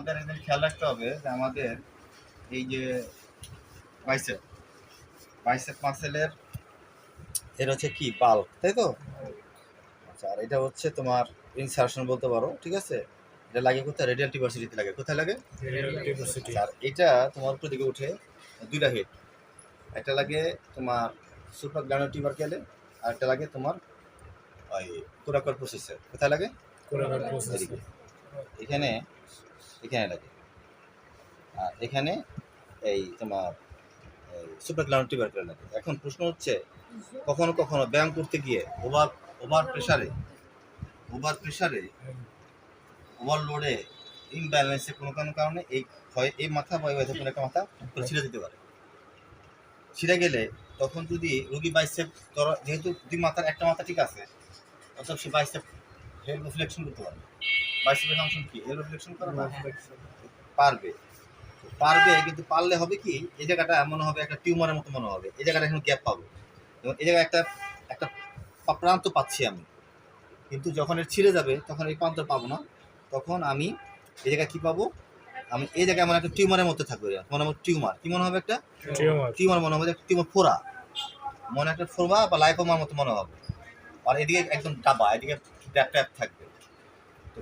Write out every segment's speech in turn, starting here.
আমাদের এখানে খেয়াল রাখতে হবে যে আমাদের এই যে বাইসেপ বাইসেপ মাসেলের এর হচ্ছে কি বাল্ক তাই তো? আচ্ছা আর এটা হচ্ছে তোমার ইনসারশন বলতে পারো ঠিক আছে? এটা লাগে কোথায়? রেডিয়াল টিভার্সিটিতে লাগে। কোথায় লাগে? ইউনিভার্সিটি আর এটা তোমার উপর দিকে উঠে দুইটা হেড একটা লাগে তোমার সুপার গ্রানো টিভারকেলে আর একটা লাগে তোমার ওই কোরাকর প্রসেসর কোথায় লাগে? এখানে এখানে লাগে। আর এখানে এই তোমার সুপার গ্রাউন্ড টিউবারকুলার লাগে। এখন প্রশ্ন হচ্ছে, কখনো কখনো ব্যায়াম করতে গিয়ে ওভার ওভার প্রেসারে ওভার প্রেসারে ওভারলোডে ইমব্যালেন্সে কোনো কোনো কারণে এই হয় এই মাথা বা এই একটা মাথা ছিঁড়ে দিতে পারে। ছিঁড়ে গেলে তখন যদি রোগী বাইসেপ ধরো, যেহেতু দুই মাথার একটা মাথা ঠিক আছে অথবা সে বাইসেপ হেড রিফ্লেকশন করতে পারবে। বাইসেপের ফাংশন কি? হেড রিফ্লেকশন করে না। পারবে। পারবে কিন্তু পারলে হবে কি এই জায়গাটা মনে হবে একটা টিউমারের মতো মনে হবে। এই জায়গাটা এখন গ্যাপ পাবো। এবং এই জায়গায় একটা একটা প্রান্ত পাচ্ছি আমি। কিন্তু যখন এর ছিঁড়ে যাবে তখন এই প্রান্ত পাবো না। তখন আমি এই জায়গায় কি পাবো? আমি এই জায়গায় আমার একটা টিউমারের মধ্যে থাকবে। মনে হবে টিউমার। কি মনে হবে একটা? টিউমার। টিউমার মনে হবে একটা টিউমার ফোড়া। মনে একটা ফোড়া বা লাইপোমার মতো মনে হবে। আর এদিকে একদম ডাবা এদিকে ড্যাপ ট্যাপ থাকবে।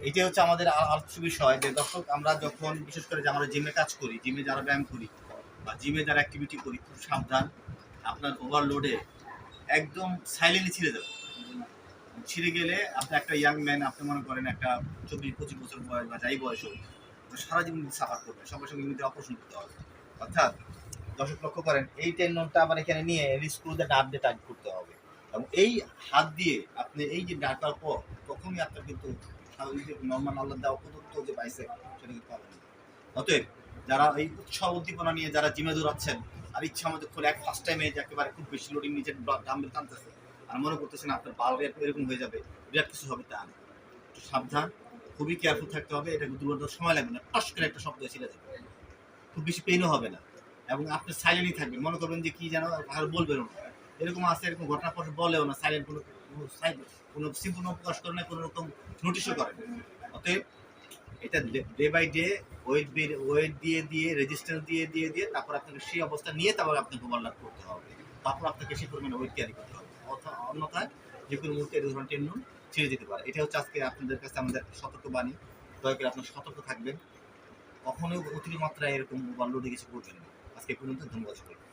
এটাই হচ্ছে আমাদের আলোচ্য বিষয় যে দর্শক, আমরা যখন, বিশেষ করে যে আমরা জিমে কাজ করি জিমে যারা ব্যায়াম করি বা জিমে যারা অ্যাক্টিভিটি করি, খুব সাবধান, আপনার ওভারলোডে একদম সাইলেন্টলি ছিঁড়ে যাবে। ছিঁড়ে গেলে আপনি একটা ইয়াং ম্যান আপনি মনে করেন একটা চব্বিশ পঁচিশ বছর বয়স বা যাই বয়স হোক সারা জীবন সাফার করবে সঙ্গে সঙ্গে কিন্তু অপারেশন করতে হবে। অর্থাৎ দর্শক লক্ষ্য করেন, এই টেন্ডনটা আবার এখানে নিয়ে রিস্ক দিয়ে ডাট দিয়ে টাইট করতে হবে। এবং এই হাত দিয়ে আপনি এই যে ডাটার পর তখনই আপনার কিন্তু নর্মাল আল্লাহ দেওয়া প্রদত্ত যে পাইছে সেটা কিন্তু পাবেন। অতএব যারা এই উৎসাহ উদ্দীপনা নিয়ে যারা জিমে দৌড়াচ্ছেন, আর ইচ্ছা মতো করে এক ফার্স্ট টাইমে যে একেবারে খুব বেশি লোডিং নিচে ডাম্বেল টানতেছে, আর মনে করতেছেন আপনার বাল্ব এরকম হয়ে যাবে, বিরাট কিছু হবে তা একটু সাবধান, খুবই কেয়ারফুল থাকতে হবে এটা দুর্ঘটনার সময় লাগবে না, টস করে একটা শব্দ ছিল যাবে। খুব বেশি পেইনও হবে না। এবং আপনি সাইলেন্টই থাকবেন, মনে করবেন যে কি যেন আর বলবেন না। এরকম আছে, এরকম ঘটনা পর বলেও না সাইলেন্ট কোনো কোনো কোনো প্রকাশ করে না, কোনো রকম নোটিশও করে অতএব এটা day by day weight weight দিয়ে দিয়ে রেজিস্ট্যান্স দিয়ে দিয়ে দিয়ে, তারপর আপনাকে সেই অবস্থা নিয়ে তারপর আপনাকে ওভারলাপ করতে হবে। তারপর আপনাকে সেই পরিমাণে ওয়েট ক্যারি করতে হবে। অন্যথায় যে কোনো মুহূর্তে এই ধরনের টেন্ডন ছেড়ে দিতে পারে। এটা হচ্ছে আজকে আপনাদের কাছে আমাদের সতর্ক বাণী। দয়া করে আপনার সতর্ক থাকবেন। কখনোই অতিরিক্ত মাত্রায় এরকম ওভারলোডে কিছু করবেন না। আজকে পর্যন্ত ধন্যবাদ সকলকে।